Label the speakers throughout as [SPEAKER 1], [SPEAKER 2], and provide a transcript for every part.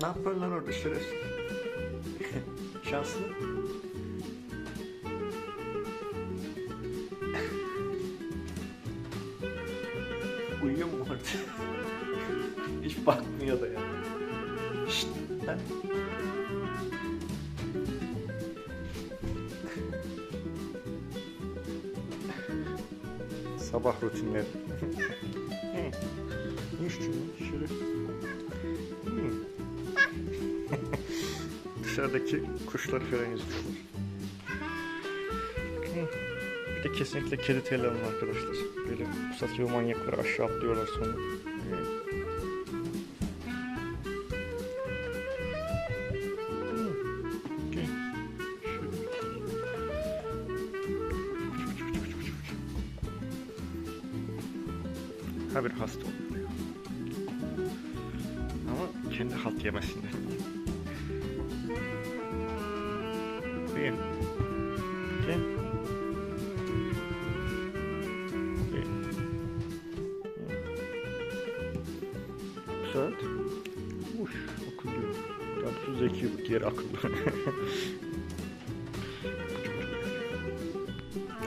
[SPEAKER 1] Ne yapıyorsun lan orada şerefsiz? Şanslı. Uyuyor mu orada? Hiç bakmıyor da ya. Şşt lan. Sabah rutinleri. Hı. ne istiyorsun? Dışarıdaki kuşlar falan izliyorlar. Bir de kesinlikle kedi alın arkadaşlar. Böyle satıyor manyaklar aşağı atlıyorlar sonra. Ha bir hasta oluyor. Ama kendi halt yemesinler. Bu saat. Uş, akıllı. Bu zeki bu, diğer akıllı.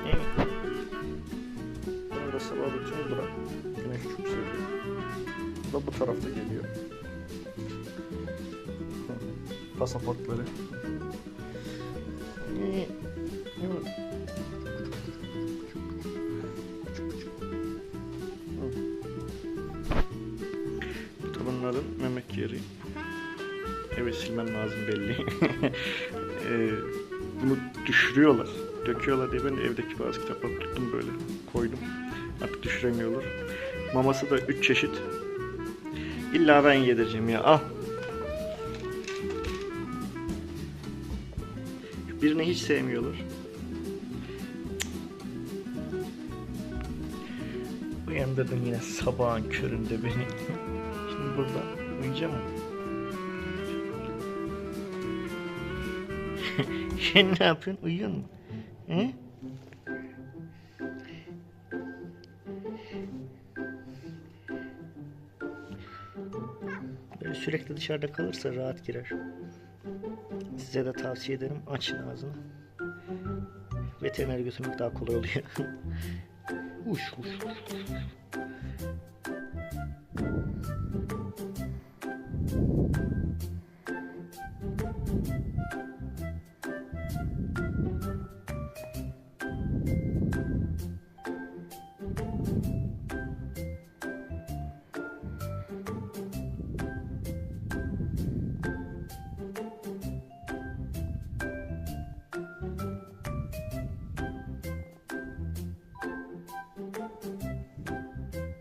[SPEAKER 1] Evet. Burada sabah rutini bırak. Güneş çok seviyor. Bu da bu tarafta geliyor. Pasaportları. Bunların memek yeri. Evet silmem lazım belli. Ee, bunu düşürüyorlar. Döküyorlar diye ben de evdeki bazı kitapları tuttum böyle. Koydum. Artık düşüremiyorlar. Maması da 3 çeşit. İlla ben yedireceğim ya. Al. Birini hiç sevmiyorlar. Uyandırdın yine sabahın köründe beni. Şimdi burada uyuyacağım mı? Sen ne yapıyorsun? Uyuyor musun? He? Böyle sürekli dışarıda kalırsa rahat girer. Size de tavsiye ederim açın ağzını. Veterinere götürmek daha kolay oluyor. uş uş uş. uş. うん。